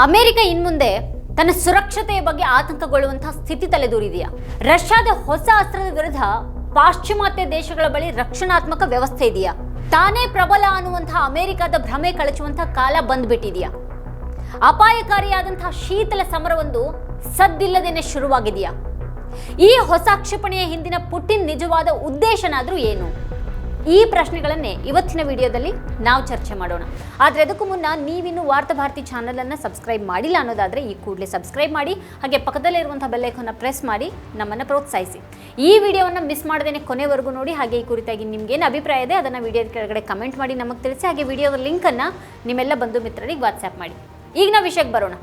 America ಇನ್ಮುಂದೆ ತನ್ನ ಸುರಕ್ಷತೆಯ ಬಗ್ಗೆ ಆತಂಕಗೊಳ್ಳುವಂತಹ ಸ್ಥಿತಿ ತಲೆದೂರಿದೆಯಾ? ರಷ್ಯಾದ ಹೊಸ ಅಸ್ತ್ರದ ವಿರುದ್ಧ ಪಾಶ್ಚಿಮಾತ್ಯ ದೇಶಗಳ ಬಳಿ ರಕ್ಷಣಾತ್ಮಕ ವ್ಯವಸ್ಥೆ ಇದೆಯಾ? ತಾನೇ ಪ್ರಬಲ ಅನ್ನುವಂತಹ ಅಮೆರಿಕದ ಭ್ರಮೆ ಕಳಚುವಂತಹ ಕಾಲ ಬಂದ್ಬಿಟ್ಟಿದೆಯಾ? ಅಪಾಯಕಾರಿಯಾದಂತಹ ಶೀತಲ ಸಮರವೊಂದು ಸದ್ದಿಲ್ಲದೇನೆ ಶುರುವಾಗಿದೆಯಾ? ಈ ಹೊಸ ಕ್ಷಿಪಣಿಯ ಹಿಂದಿನ ಪುಟಿನ್ ನಿಜವಾದ ಉದ್ದೇಶನಾದ್ರೂ ಏನು? ಈ ಪ್ರಶ್ನೆಗಳನ್ನೇ ಇವತ್ತಿನ ವಿಡಿಯೋದಲ್ಲಿ ನಾವು ಚರ್ಚೆ ಮಾಡೋಣ. ಆದರೆ ಅದಕ್ಕೂ ಮುನ್ನ ನೀವಿನ್ನು ವಾರ್ತಾ ಭಾರತಿ ಚಾನಲನ್ನು ಸಬ್ಸ್ಕ್ರೈಬ್ ಮಾಡಿಲ್ಲ ಅನ್ನೋದಾದರೆ ಈ ಕೂಡಲೇ ಸಬ್ಸ್ಕ್ರೈಬ್ ಮಾಡಿ, ಹಾಗೆ ಪಕ್ಕದಲ್ಲಿರುವಂಥ ಬೆಲ್ಲೈಕನ್ನು ಪ್ರೆಸ್ ಮಾಡಿ, ನಮ್ಮನ್ನು ಪ್ರೋತ್ಸಾಹಿಸಿ. ಈ ವಿಡಿಯೋವನ್ನು ಮಿಸ್ ಮಾಡದೇನೆ ಕೊನೆವರೆಗೂ ನೋಡಿ, ಹಾಗೆ ಈ ಕುರಿತಾಗಿ ನಿಮ್ಗೇನು ಅಭಿಪ್ರಾಯ ಇದೆ, ಅದನ್ನು ವಿಡಿಯೋದ ಕೆಳಗಡೆ ಕಮೆಂಟ್ ಮಾಡಿ ನಮಗೆ ತಿಳಿಸಿ, ಹಾಗೆ ವಿಡಿಯೋದ ಲಿಂಕನ್ನು ನಿಮ್ಮೆಲ್ಲ ಬಂಧು ಮಿತ್ರರಿಗೆ ವಾಟ್ಸ್ಆ್ಯಪ್ ಮಾಡಿ. ಈಗ ನಾವು ವಿಷಯಕ್ಕೆ ಬರೋಣ.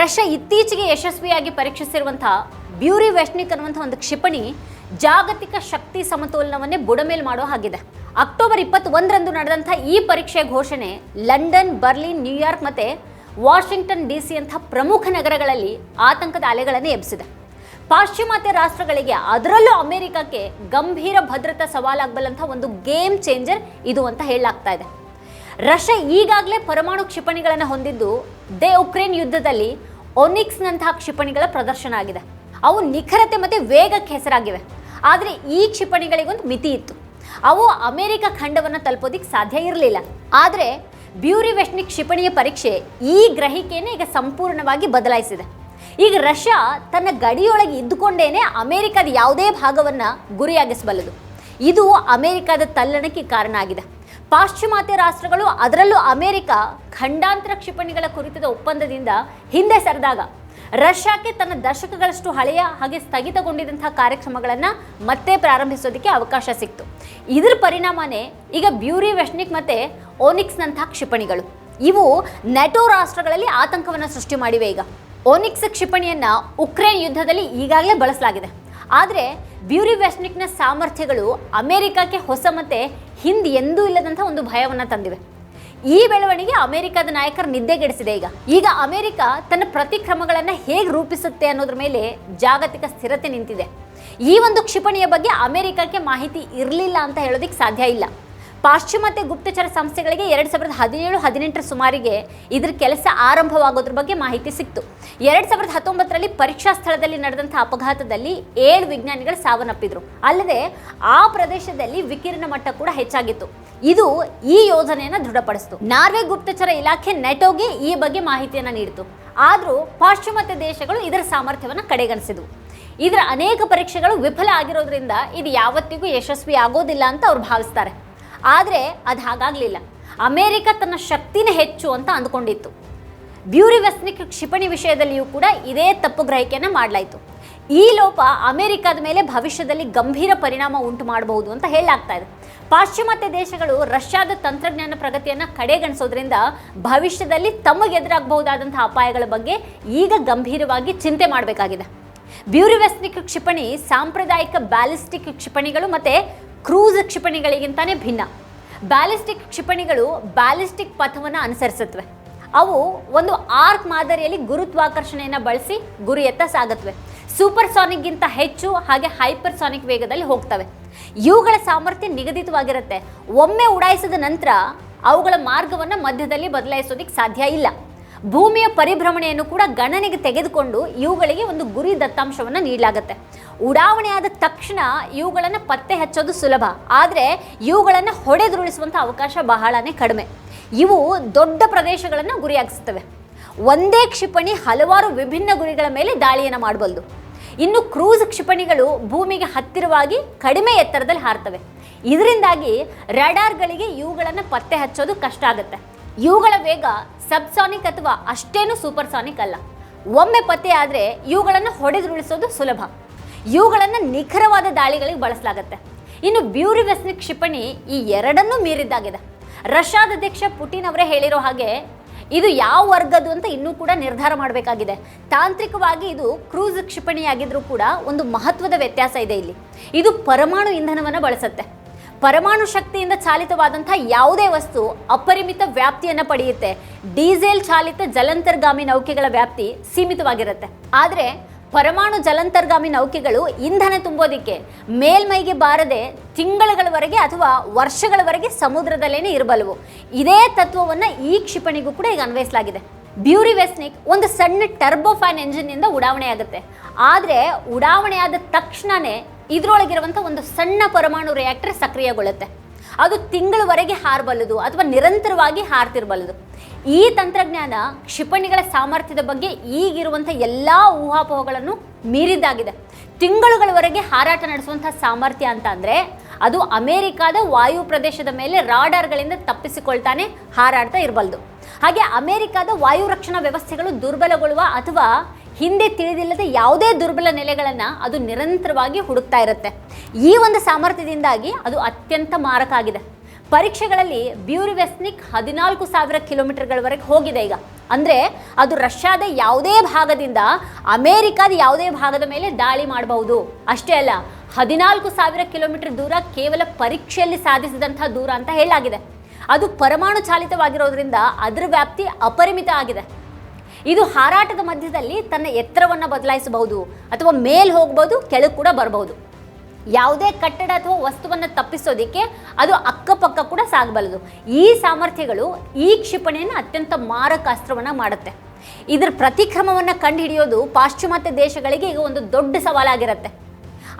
ರಷ್ಯಾ ಇತ್ತೀಚೆಗೆ ಯಶಸ್ವಿಯಾಗಿ ಪರೀಕ್ಷಿಸಿರುವಂತಹ ಬ್ಯೂರಿ ವೆಸ್ನಿಕ್ ಅನ್ನುವಂಥ ಒಂದು ಕ್ಷಿಪಣಿ ಜಾಗತಿಕ ಶಕ್ತಿ ಸಮತೋಲನವನ್ನೇ ಬುಡಮೇಲ್ ಮಾಡೋ ಹಾಗಿದೆ. ಅಕ್ಟೋಬರ್ ಇಪ್ಪತ್ತೊಂದರಂದು ನಡೆದಂಥ ಈ ಪರೀಕ್ಷೆಯ ಘೋಷಣೆ ಲಂಡನ್, ಬರ್ಲಿನ್ ನ್ಯೂಯಾರ್ಕ್ ಮತ್ತು ವಾಷಿಂಗ್ಟನ್ ಡಿ ಸಿ ಅಂಥ ಪ್ರಮುಖ ನಗರಗಳಲ್ಲಿ ಆತಂಕದ ಅಲೆಗಳನ್ನು ಎಬ್ಬಿಸಿದೆ. ಪಾಶ್ಚಿಮಾತ್ಯ ರಾಷ್ಟ್ರಗಳಿಗೆ ಅದರಲ್ಲೂ ಅಮೆರಿಕಕ್ಕೆ ಗಂಭೀರ ಭದ್ರತಾ ಸವಾಲಾಗಬಲ್ಲಂಥ ಒಂದು ಗೇಮ್ ಚೇಂಜರ್ ಇದು ಅಂತ ಹೇಳಲಾಗ್ತಾ ಇದೆ. ರಷ್ಯಾ ಈಗಾಗಲೇ ಪರಮಾಣು ಕ್ಷಿಪಣಿಗಳನ್ನು ಹೊಂದಿದ್ದು ದೇ ಉಕ್ರೇನ್ ಯುದ್ಧದಲ್ಲಿ ಒನಿಕ್ಸ್ನಂತಹ ಕ್ಷಿಪಣಿಗಳ ಪ್ರದರ್ಶನ ಆಗಿದೆ. ಅವು ನಿಖರತೆ ಮತ್ತು ವೇಗಕ್ಕೆ ಹೆಸರಾಗಿವೆ. ಆದರೆ ಈ ಕ್ಷಿಪಣಿಗಳಿಗೊಂದು ಮಿತಿ ಇತ್ತು. ಅವು ಅಮೆರಿಕ ಖಂಡವನ್ನು ತಲುಪೋದಿಕ್ಕೆ ಸಾಧ್ಯ ಇರಲಿಲ್ಲ. ಆದರೆ ಬ್ಯೂರಿ ವೆಸ್ನಿಕ್ ಕ್ಷಿಪಣಿಯ ಪರೀಕ್ಷೆ ಈ ಗ್ರಹಿಕೆಯನ್ನು ಈಗ ಸಂಪೂರ್ಣವಾಗಿ ಬದಲಾಯಿಸಿದೆ. ಈಗ ರಷ್ಯಾ ತನ್ನ ಗಡಿಯೊಳಗೆ ಇದ್ದುಕೊಂಡೇನೆ ಅಮೆರಿಕದ ಯಾವುದೇ ಭಾಗವನ್ನು ಗುರಿಯಾಗಿಸಬಲ್ಲದು. ಇದು ಅಮೆರಿಕದ ತಲ್ಲಣಕ್ಕೆ ಕಾರಣ ಆಗಿದೆ. ಪಾಶ್ಚಿಮಾತ್ಯ ರಾಷ್ಟ್ರಗಳು ಅದರಲ್ಲೂ ಅಮೆರಿಕ ಖಂಡಾಂತರ ಕ್ಷಿಪಣಿಗಳ ಕುರಿತದ ಒಪ್ಪಂದದಿಂದ ಹಿಂದೆ ಸರಿದಾಗ ರಷ್ಯಾಕ್ಕೆ ತನ್ನ ದಶಕಗಳಷ್ಟು ಹಳೆಯ ಹಾಗೆ ಸ್ಥಗಿತಗೊಂಡಿದ್ದಂತಹ ಕಾರ್ಯಕ್ರಮಗಳನ್ನು ಮತ್ತೆ ಪ್ರಾರಂಭಿಸೋದಕ್ಕೆ ಅವಕಾಶ ಸಿಕ್ತು. ಇದರ ಪರಿಣಾಮನೇ ಈಗ ಬ್ಯೂರಿ ವೆಸ್ನಿಕ್ ಮತ್ತು ಓನಿಕ್ಸ್ನಂತಹ ಕ್ಷಿಪಣಿಗಳು. ಇವು ನೆಟೋ ರಾಷ್ಟ್ರಗಳಲ್ಲಿ ಆತಂಕವನ್ನು ಸೃಷ್ಟಿ ಮಾಡಿವೆ ಈಗ. ಓನಿಕ್ಸ್ ಕ್ಷಿಪಣಿಯನ್ನು ಉಕ್ರೇನ್ ಯುದ್ಧದಲ್ಲಿ ಈಗಾಗಲೇ ಬಳಸಲಾಗಿದೆ. ಆದರೆ ಬ್ಯೂರಿ ವೆಸ್ನಿಕ್ನ ಸಾಮರ್ಥ್ಯಗಳು ಅಮೆರಿಕಕ್ಕೆ ಹೊಸ ಮತ್ತೆ ಹಿಂದೆ ಎಂದೂ ಇಲ್ಲದಂಥ ಒಂದು ಭಯವನ್ನು ತಂದಿವೆ. ಈ ಬೆಳವಣಿಗೆ ಅಮೆರಿಕದ ನಾಯಕರ ನಿದ್ದೆಗೆಡಿಸಿದೆ ಈಗ. ಈಗ ಅಮೆರಿಕ ತನ್ನ ಪ್ರತಿಕ್ರಮಗಳನ್ನು ಹೇಗೆ ರೂಪಿಸುತ್ತೆ ಅನ್ನೋದ್ರ ಮೇಲೆ ಜಾಗತಿಕ ಸ್ಥಿರತೆ ನಿಂತಿದೆ. ಈ ಒಂದು ಕ್ಷಿಪಣಿಯ ಬಗ್ಗೆ ಅಮೆರಿಕಕ್ಕೆ ಮಾಹಿತಿ ಇರಲಿಲ್ಲ ಅಂತ ಹೇಳೋದಕ್ಕೆ ಸಾಧ್ಯ ಇಲ್ಲ. ಪಾಶ್ಚಿಮಾತ್ಯ ಗುಪ್ತಚರ ಸಂಸ್ಥೆಗಳಿಗೆ ಎರಡು ಸಾವಿರದ ಹದಿನೇಳು, ಹದಿನೆಂಟರ ಸುಮಾರಿಗೆ ಇದ್ರ ಕೆಲಸ ಆರಂಭವಾಗೋದ್ರ ಬಗ್ಗೆ ಮಾಹಿತಿ ಸಿಕ್ತು. ಎರಡು ಸಾವಿರದ ಹತ್ತೊಂಬತ್ತರಲ್ಲಿ ಪರೀಕ್ಷಾ ಸ್ಥಳದಲ್ಲಿ ನಡೆದಂಥ ಅಪಘಾತದಲ್ಲಿ ಏಳು ವಿಜ್ಞಾನಿಗಳು ಸಾವನ್ನಪ್ಪಿದ್ರು. ಅಲ್ಲದೆ ಆ ಪ್ರದೇಶದಲ್ಲಿ ವಿಕಿರಣ ಮಟ್ಟ ಕೂಡ ಹೆಚ್ಚಾಗಿತ್ತು. ಇದು ಈ ಯೋಜನೆಯನ್ನು ದೃಢಪಡಿಸಿತು. ನಾರ್ವೆ ಗುಪ್ತಚರ ಇಲಾಖೆ ನೆಟೋಗೆ ಈ ಬಗ್ಗೆ ಮಾಹಿತಿಯನ್ನು ನೀಡಿತು. ಆದರೂ ಪಾಶ್ಚಿಮಾತ್ಯ ದೇಶಗಳು ಇದರ ಸಾಮರ್ಥ್ಯವನ್ನು ಕಡೆಗಣಿಸಿದವು. ಇದರ ಅನೇಕ ಪರೀಕ್ಷೆಗಳು ವಿಫಲ ಆಗಿರೋದ್ರಿಂದ ಇದು ಯಾವತ್ತಿಗೂ ಯಶಸ್ವಿ ಆಗೋದಿಲ್ಲ ಅಂತ ಅವ್ರು ಭಾವಿಸ್ತಾರೆ. ಆದರೆ ಅದು ಹಾಗಾಗಲಿಲ್ಲ. ಅಮೇರಿಕ ತನ್ನ ಶಕ್ತಿನ ಹೆಚ್ಚು ಅಂತ ಅಂದ್ಕೊಂಡಿತ್ತು. ಬ್ಯೂರಿ ವೆಸ್ನಿಕ್ ಕ್ಷಿಪಣಿ ವಿಷಯದಲ್ಲಿಯೂ ಕೂಡ ಇದೇ ತಪ್ಪು ಗ್ರಹಿಕೆಯನ್ನು ಮಾಡಲಾಯಿತು. ಈ ಲೋಪ ಅಮೆರಿಕದ ಮೇಲೆ ಭವಿಷ್ಯದಲ್ಲಿ ಗಂಭೀರ ಪರಿಣಾಮ ಉಂಟು ಮಾಡಬಹುದು ಅಂತ ಹೇಳಲಾಗ್ತಾ ಇದೆ. ಪಾಶ್ಚಿಮಾತ್ಯ ದೇಶಗಳು ರಷ್ಯಾದ ತಂತ್ರಜ್ಞಾನ ಪ್ರಗತಿಯನ್ನು ಕಡೆಗಣಿಸೋದ್ರಿಂದ ಭವಿಷ್ಯದಲ್ಲಿ ತಮಗೆ ತಮಗೆದುರಾಗಬಹುದಾದಂತಹ ಅಪಾಯಗಳ ಬಗ್ಗೆ ಈಗ ಗಂಭೀರವಾಗಿ ಚಿಂತೆ ಮಾಡಬೇಕಾಗಿದೆ. ಬ್ಯೂರಿವೆಸ್ನಿಕ್ ಕ್ಷಿಪಣಿ, ಸಾಂಪ್ರದಾಯಿಕ ಬ್ಯಾಲಿಸ್ಟಿಕ್ ಕ್ಷಿಪಣಿಗಳು ಮತ್ತು ಕ್ರೂಸ್ ಕ್ಷಿಪಣಿಗಳಿಗಿಂತಾನೇ ಭಿನ್ನ. ಬ್ಯಾಲಿಸ್ಟಿಕ್ ಕ್ಷಿಪಣಿಗಳು ಬ್ಯಾಲಿಸ್ಟಿಕ್ ಪಥವನ್ನು ಅನುಸರಿಸುತ್ತವೆ. ಅವು ಒಂದು ಆರ್ಕ್ ಮಾದರಿಯಲ್ಲಿ ಗುರುತ್ವಾಕರ್ಷಣೆಯನ್ನು ಬಳಸಿ ಗುರಿಯತ್ತ ಸಾಗುತ್ತವೆ. ಸೂಪರ್ ಸಾನಿಕ್ಗಿಂತ ಹೆಚ್ಚು ಹಾಗೆ ಹೈಪರ್ ಸಾನಿಕ್ ವೇಗದಲ್ಲಿ ಹೋಗ್ತವೆ. ಇವುಗಳ ಸಾಮರ್ಥ್ಯ ನಿಗದಿತವಾಗಿರುತ್ತೆ. ಒಮ್ಮೆ ಉಡಾಯಿಸಿದ ನಂತರ ಅವುಗಳ ಮಾರ್ಗವನ್ನು ಮಧ್ಯದಲ್ಲಿ ಬದಲಾಯಿಸೋದಕ್ಕೆ ಸಾಧ್ಯ ಇಲ್ಲ. ಭೂಮಿಯ ಪರಿಭ್ರಮಣೆಯನ್ನು ಕೂಡ ಗಣನೆಗೆ ತೆಗೆದುಕೊಂಡು ಇವುಗಳಿಗೆ ಒಂದು ಗುರಿ ದತ್ತಾಂಶವನ್ನು ನೀಡಲಾಗುತ್ತೆ. ಉಡಾವಣೆಯಾದ ತಕ್ಷಣ ಇವುಗಳನ್ನು ಪತ್ತೆ ಹಚ್ಚೋದು ಸುಲಭ. ಆದರೆ ಇವುಗಳನ್ನು ಹೊಡೆದುರುಳಿಸುವಂಥ ಅವಕಾಶ ಬಹಳನೇ ಕಡಿಮೆ. ಇವು ದೊಡ್ಡ ಪ್ರದೇಶಗಳನ್ನು ಗುರಿಯಾಗಿಸುತ್ತವೆ ಒಂದೇ ಕ್ಷಿಪಣಿ ಹಲವಾರು ವಿಭಿನ್ನ ಗುರಿಗಳ ಮೇಲೆ ದಾಳಿಯನ್ನು ಮಾಡಬಲ್ಲದು ಇನ್ನು ಕ್ರೂಸ್ ಕ್ಷಿಪಣಿಗಳು ಭೂಮಿಗೆ ಹತ್ತಿರವಾಗಿ ಕಡಿಮೆ ಎತ್ತರದಲ್ಲಿ ಹಾರ್ತವೆ. ಇದರಿಂದಾಗಿ ರಡಾರ್ಗಳಿಗೆ ಇವುಗಳನ್ನು ಪತ್ತೆ ಹಚ್ಚೋದು ಕಷ್ಟ ಆಗುತ್ತೆ. ಇವುಗಳ ವೇಗ ಸಬ್ಸಾನಿಕ್ ಅಥವಾ ಅಷ್ಟೇನು ಸೂಪರ್ಸಾನಿಕ್ ಅಲ್ಲ. ಒಮ್ಮೆ ಪತ್ತೆ ಆದರೆ ಇವುಗಳನ್ನು ಹೊಡೆದುರುಳಿಸೋದು ಸುಲಭ. ಇವುಗಳನ್ನು ನಿಖರವಾದ ದಾಳಿಗಳಿಗೆ ಬಳಸಲಾಗುತ್ತೆ. ಇನ್ನು ಬ್ಯೂರಿವೆಸ್ನಿಕ್ ಕ್ಷಿಪಣಿ ಈ ಎರಡನ್ನೂ ಮೀರಿದ್ದಾಗಿದೆ. ರಷ್ಯಾದ ಅಧ್ಯಕ್ಷ ಪುಟಿನ್ ಅವರೇ ಹೇಳಿರೋ ಹಾಗೆ ಇದು ಯಾವ ವರ್ಗದ್ದು ಅಂತ ಇನ್ನೂ ಕೂಡ ನಿರ್ಧಾರ ಮಾಡಬೇಕಾಗಿದೆ. ತಾಂತ್ರಿಕವಾಗಿ ಇದು ಕ್ರೂಸ್ ಕ್ಷಿಪಣಿಯಾಗಿದ್ರೂ ಕೂಡ ಒಂದು ಮಹತ್ವದ ವ್ಯತ್ಯಾಸ ಇದೆ ಇಲ್ಲಿ. ಇದು ಪರಮಾಣು ಇಂಧನವನ್ನು ಬಳಸುತ್ತೆ. ಪರಮಾಣು ಶಕ್ತಿಯಿಂದ ಚಾಲಿತವಾದಂಥ ಯಾವುದೇ ವಸ್ತು ಅಪರಿಮಿತ ವ್ಯಾಪ್ತಿಯನ್ನು ಪಡೆಯುತ್ತೆ. ಡೀಸೆಲ್ ಚಾಲಿತ ಜಲಂತರ್ಗಾಮಿ ನೌಕೆಗಳ ವ್ಯಾಪ್ತಿ ಸೀಮಿತವಾಗಿರುತ್ತೆ. ಆದರೆ ಪರಮಾಣು ಜಲಂತರ್ಗಾಮಿ ನೌಕೆಗಳು ಇಂಧನ ತುಂಬೋದಿಕ್ಕೆ ಮೇಲ್ಮೈಗೆ ಬಾರದೆ ತಿಂಗಳುಗಳವರೆಗೆ ಅಥವಾ ವರ್ಷಗಳವರೆಗೆ ಸಮುದ್ರದಲ್ಲೇನೆ ಇರಬಲ್ಲವು ಇದೇ ತತ್ವವನ್ನು ಈ ಕ್ಷಿಪಣಿಗೂ ಕೂಡ ಈಗ ಅನ್ವಯಿಸಲಾಗಿದೆ. ಬ್ಯೂರಿ ವೆಸ್ನಿಕ್ ಒಂದು ಸಣ್ಣ ಟರ್ಬೋಫ್ಯಾನ್ ಎಂಜಿನ್ನಿಂದ ಉಡಾವಣೆ ಆಗುತ್ತೆ. ಆದರೆ ಉಡಾವಣೆ ಆದ ತಕ್ಷಣವೇ ಇದರೊಳಗಿರುವಂಥ ಒಂದು ಸಣ್ಣ ಪರಮಾಣು ರಿಯಾಕ್ಟರ್ ಸಕ್ರಿಯಗೊಳ್ಳುತ್ತೆ. ಅದು ತಿಂಗಳವರೆಗೆ ಹಾರಬಲ್ಲದು ಅಥವಾ ನಿರಂತರವಾಗಿ ಹಾರ್ತಿರಬಲ್ಲದು. ಈ ತಂತ್ರಜ್ಞಾನ ಕ್ಷಿಪಣಿಗಳ ಸಾಮರ್ಥ್ಯದ ಬಗ್ಗೆ ಈಗಿರುವಂಥ ಎಲ್ಲ ಊಹಾಪೋಹಗಳನ್ನು ಮೀರಿದ್ದಾಗಿದೆ. ತಿಂಗಳುಗಳವರೆಗೆ ಹಾರಾಟ ನಡೆಸುವಂಥ ಸಾಮರ್ಥ್ಯ ಅಂತ ಅಂದರೆ ಅದು ಅಮೇರಿಕಾದ ವಾಯು ಪ್ರದೇಶದ ಮೇಲೆ ರಾಡಾರ್ಗಳಿಂದ ತಪ್ಪಿಸಿಕೊಳ್ತಾನೆ ಹಾರಾಡ್ತಾ ಇರಬಲ್ದು. ಹಾಗೆ ಅಮೇರಿಕಾದ ವಾಯು ರಕ್ಷಣಾ ವ್ಯವಸ್ಥೆಗಳು ದುರ್ಬಲಗೊಳ್ಳುವ ಅಥವಾ ಹಿಂದೆ ತಿಳಿದಿಲ್ಲದ ಯಾವುದೇ ದುರ್ಬಲ ನೆಲೆಗಳನ್ನು ಅದು ನಿರಂತರವಾಗಿ ಹುಡುಕ್ತಾ ಇರುತ್ತೆ. ಈ ಒಂದು ಸಾಮರ್ಥ್ಯದಿಂದಾಗಿ ಅದು ಅತ್ಯಂತ ಮಾರಕ ಆಗಿದೆ. ಪರೀಕ್ಷೆಗಳಲ್ಲಿ ಬ್ಯೂರಿವೆಸ್ನಿಕ್ ಹದಿನಾಲ್ಕು ಸಾವಿರ ಕಿಲೋಮೀಟರ್ಗಳವರೆಗೆ ಹೋಗಿದೆ ಈಗ. ಅಂದರೆ ಅದು ರಷ್ಯಾದ ಯಾವುದೇ ಭಾಗದಿಂದ ಅಮೇರಿಕಾದ ಯಾವುದೇ ಭಾಗದ ಮೇಲೆ ದಾಳಿ ಮಾಡಬಹುದು. ಅಷ್ಟೇ ಅಲ್ಲ, ಹದಿನಾಲ್ಕು ಸಾವಿರ ಕಿಲೋಮೀಟರ್ ದೂರ ಕೇವಲ ಪರೀಕ್ಷೆಯಲ್ಲಿ ಸಾಧಿಸಿದಂಥ ದೂರ ಅಂತ ಹೇಳಲಾಗಿದೆ. ಅದು ಪರಮಾಣು ಚಾಲಿತವಾಗಿರೋದ್ರಿಂದ ಅದರ ವ್ಯಾಪ್ತಿ ಅಪರಿಮಿತ ಆಗಿದೆ. ಇದು ಹಾರಾಟದ ಮಧ್ಯದಲ್ಲಿ ತನ್ನ ಎತ್ತರವನ್ನು ಬದಲಾಯಿಸಬಹುದು ಅಥವಾ ಮೇಲ್ ಹೋಗ್ಬೋದು ಕೆಳಗೆ ಕೂಡ ಬರಬಹುದು. ಯಾವುದೇ ಕಟ್ಟಡ ಅಥವಾ ವಸ್ತುವನ್ನು ತಪ್ಪಿಸೋದಕ್ಕೆ ಅದು ಅಕ್ಕಪಕ್ಕ ಕೂಡ ಸಾಗಬಲ್ಲದು ಈ ಸಾಮರ್ಥ್ಯಗಳು, ಈ ಕ್ಷಿಪಣಿಯನ್ನು ಅತ್ಯಂತ ಮಾರಕ ಅಸ್ತ್ರವನ್ನು ಮಾಡುತ್ತೆ. ಇದರ ಪ್ರತಿಕ್ರಮವನ್ನು ಕಂಡುಹಿಡಿಯೋದು ಪಾಶ್ಚಿಮಾತ್ಯ ದೇಶಗಳಿಗೆ ಈಗ ಒಂದು ದೊಡ್ಡ ಸವಾಲಾಗಿರುತ್ತೆ.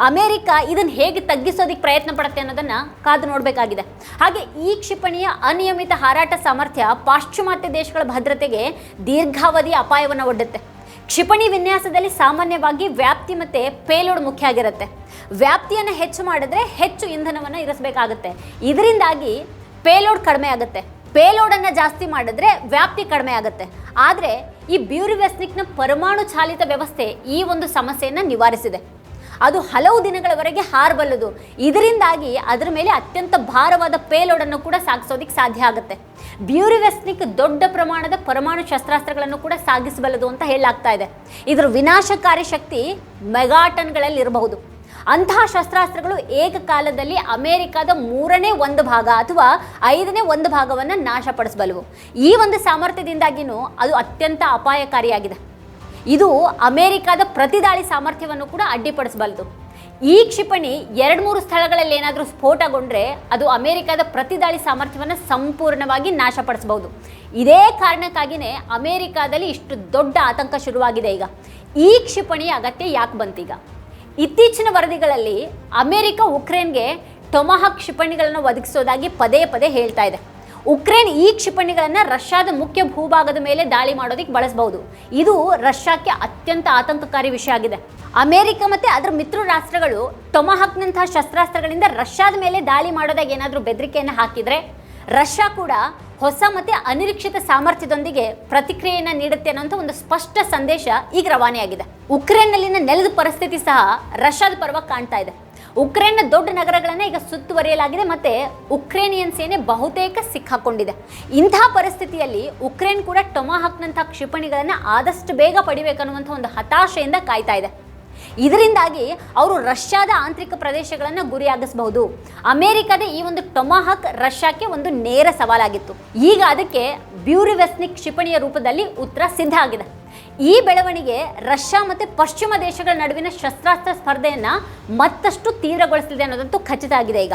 ಅಮೆರಿಕ ಇದನ್ನು ಹೇಗೆ ತಗ್ಗಿಸೋದಕ್ಕೆ ಪ್ರಯತ್ನ ಪಡುತ್ತೆ ಅನ್ನೋದನ್ನು ಕಾದು ನೋಡಬೇಕಾಗಿದೆ. ಹಾಗೆ ಈ ಕ್ಷಿಪಣಿಯ ಅನಿಯಮಿತ ಹಾರಾಟ ಸಾಮರ್ಥ್ಯ ಪಾಶ್ಚಿಮಾತ್ಯ ದೇಶಗಳ ಭದ್ರತೆಗೆ ದೀರ್ಘಾವಧಿ ಅಪಾಯವನ್ನು ಒಡ್ಡುತ್ತೆ. ಕ್ಷಿಪಣಿ ವಿನ್ಯಾಸದಲ್ಲಿ ಸಾಮಾನ್ಯವಾಗಿ ವ್ಯಾಪ್ತಿ ಮತ್ತು ಪೇಲೋಡ್ ಮುಖ್ಯ ಆಗಿರುತ್ತೆ. ವ್ಯಾಪ್ತಿಯನ್ನು ಹೆಚ್ಚು ಮಾಡಿದ್ರೆ ಹೆಚ್ಚು ಇಂಧನವನ್ನು ಇರಿಸಬೇಕಾಗುತ್ತೆ. ಇದರಿಂದಾಗಿ ಪೇಲೋಡ್ ಕಡಿಮೆ ಆಗುತ್ತೆ. ಪೇಲೋಡನ್ನು ಜಾಸ್ತಿ ಮಾಡಿದ್ರೆ ವ್ಯಾಪ್ತಿ ಕಡಿಮೆ ಆಗುತ್ತೆ. ಆದರೆ ಈ ಬ್ಯೂರಿವೆಸ್ನಿಕ್ನ ಪರಮಾಣು ಚಾಲಿತ ವ್ಯವಸ್ಥೆ ಈ ಒಂದು ಸಮಸ್ಯೆಯನ್ನು ನಿವಾರಿಸಿದೆ. ಅದು ಹಲವು ದಿನಗಳವರೆಗೆ ಹಾರಬಲ್ಲದು. ಇದರಿಂದಾಗಿ ಅದರ ಮೇಲೆ ಅತ್ಯಂತ ಭಾರವಾದ ಪೇಲೋಡನ್ನು ಕೂಡ ಸಾಗಿಸೋದಕ್ಕೆ ಸಾಧ್ಯ ಆಗುತ್ತೆ. ಬ್ಯೂರಿವೆಸ್ನಿಕ್ ದೊಡ್ಡ ಪ್ರಮಾಣದ ಪರಮಾಣು ಶಸ್ತ್ರಾಸ್ತ್ರಗಳನ್ನು ಕೂಡ ಸಾಗಿಸಬಲ್ಲದು ಅಂತ ಹೇಳಲಾಗ್ತಾ ಇದೆ. ಇದರ ವಿನಾಶಕಾರಿ ಶಕ್ತಿ ಮೆಗಾಟನ್ಗಳಲ್ಲಿ ಇರಬಹುದು ಅಂತಹ ಶಸ್ತ್ರಾಸ್ತ್ರಗಳು ಏಕಕಾಲದಲ್ಲಿ ಅಮೆರಿಕದ ಮೂರನೇ ಒಂದು ಭಾಗ ಅಥವಾ ಐದನೇ ಒಂದು ಭಾಗವನ್ನು ನಾಶಪಡಿಸಬಲ್ಲವು. ಈ ಒಂದು ಸಾಮರ್ಥ್ಯದಿಂದಾಗಿನೂ ಅದು ಅತ್ಯಂತ ಅಪಾಯಕಾರಿಯಾಗಿದೆ. ಇದು ಅಮೆರಿಕದ ಪ್ರತಿದಾಳಿ ಸಾಮರ್ಥ್ಯವನ್ನು ಕೂಡ ಅಡ್ಡಿಪಡಿಸಬಲ್ಲದು. ಈ ಕ್ಷಿಪಣಿ ಎರಡು ಮೂರು ಸ್ಥಳಗಳಲ್ಲಿ ಏನಾದರೂ ಸ್ಫೋಟಗೊಂಡ್ರೆ ಅದು ಅಮೆರಿಕದ ಪ್ರತಿದಾಳಿ ಸಾಮರ್ಥ್ಯವನ್ನು ಸಂಪೂರ್ಣವಾಗಿ ನಾಶಪಡಿಸಬಹುದು. ಇದೇ ಕಾರಣಕ್ಕಾಗಿಯೇ ಅಮೆರಿಕಾದಲ್ಲಿ ಇಷ್ಟು ದೊಡ್ಡ ಆತಂಕ ಶುರುವಾಗಿದೆ ಈಗ. ಈ ಕ್ಷಿಪಣಿಯ ಅಗತ್ಯ ಯಾಕೆ ಬಂತೀಗ? ಇತ್ತೀಚಿನ ವರದಿಗಳಲ್ಲಿ ಅಮೆರಿಕ ಉಕ್ರೇನ್ಗೆ ಟೊಮಹಾಕ್ ಕ್ಷಿಪಣಿಗಳನ್ನು ಒದಗಿಸೋದಾಗಿ ಪದೇ ಪದೇ ಹೇಳ್ತಾ ಇದೆ. ಉಕ್ರೇನ್ ಈ ಕ್ಷಿಪಣಿಗಳನ್ನು ರಷ್ಯಾದ ಮುಖ್ಯ ಭೂಭಾಗದ ಮೇಲೆ ದಾಳಿ ಮಾಡೋದಕ್ಕೆ ಬಳಸಬಹುದು. ಇದು ರಷ್ಯಾಕ್ಕೆ ಅತ್ಯಂತ ಆತಂಕಕಾರಿ ವಿಷಯ ಆಗಿದೆ. ಅಮೆರಿಕ ಮತ್ತು ಅದರ ಮಿತ್ರ ರಾಷ್ಟ್ರಗಳು ಟೊಮಹಕ್ನಂತಹ ಶಸ್ತ್ರಾಸ್ತ್ರಗಳಿಂದ ರಷ್ಯಾದ ಮೇಲೆ ದಾಳಿ ಮಾಡೋದಾಗ ಏನಾದರೂ ಬೆದರಿಕೆಯನ್ನು ಹಾಕಿದ್ರೆ ರಷ್ಯಾ ಕೂಡ ಹೊಸ ಮತ್ತು ಅನಿರೀಕ್ಷಿತ ಸಾಮರ್ಥ್ಯದೊಂದಿಗೆ ಪ್ರತಿಕ್ರಿಯೆಯನ್ನು ನೀಡುತ್ತೆ ಅನ್ನೋಂಥ ಒಂದು ಸ್ಪಷ್ಟ ಸಂದೇಶ ಈಗ ರವಾನೆಯಾಗಿದೆ. ಉಕ್ರೇನ್ನಲ್ಲಿನ ನೆಲದ ಪರಿಸ್ಥಿತಿ ಸಹ ರಷ್ಯಾದ ಪರವಾಗಿ ಕಾಣ್ತಾ ಇದೆ. ಉಕ್ರೇನ್ನ ದೊಡ್ಡ ನಗರಗಳನ್ನು ಈಗ ಸುತ್ತುವರಿಯಲಾಗಿದೆ ಮತ್ತೆ ಉಕ್ರೇನಿಯನ್ ಸೇನೆ ಬಹುತೇಕ ಸಿಕ್ಕಾಕೊಂಡಿದೆ. ಇಂತಹ ಪರಿಸ್ಥಿತಿಯಲ್ಲಿ ಉಕ್ರೇನ್ ಕೂಡ ಟೊಮಾಹಕ್ನಂತಹ ಕ್ಷಿಪಣಿಗಳನ್ನು ಆದಷ್ಟು ಬೇಗ ಪಡಿಬೇಕನ್ನುವಂಥ ಒಂದು ಹತಾಶೆಯಿಂದ ಕಾಯ್ತಾ ಇದೆ. ಇದರಿಂದಾಗಿ ಅವರು ರಷ್ಯಾದ ಆಂತರಿಕ ಪ್ರದೇಶಗಳನ್ನು ಗುರಿಯಾಗಿಸಬಹುದು. ಅಮೆರಿಕದ ಈ ಒಂದು ಟೊಮಾಹಕ್ ರಷ್ಯಾಕ್ಕೆ ಒಂದು ನೇರ ಸವಾಲಾಗಿತ್ತು. ಈಗ ಅದಕ್ಕೆ ಬ್ಯೂರಿವೆಸ್ನಿಕ್ ಕ್ಷಿಪಣಿಯ ರೂಪದಲ್ಲಿ ಉತ್ತರ ಸಿದ್ಧ ಆಗಿದೆ. ಈ ಬೆಳವಣಿಗೆ ರಷ್ಯಾ ಮತ್ತು ಪಶ್ಚಿಮ ದೇಶಗಳ ನಡುವಿನ ಶಸ್ತ್ರಾಸ್ತ್ರ ಸ್ಪರ್ಧೆಯನ್ನು ಮತ್ತಷ್ಟು ತೀವ್ರಗೊಳಿಸಲಿದೆ ಅನ್ನೋದಂತೂ ಖಚಿತ ಆಗಿದೆ ಈಗ.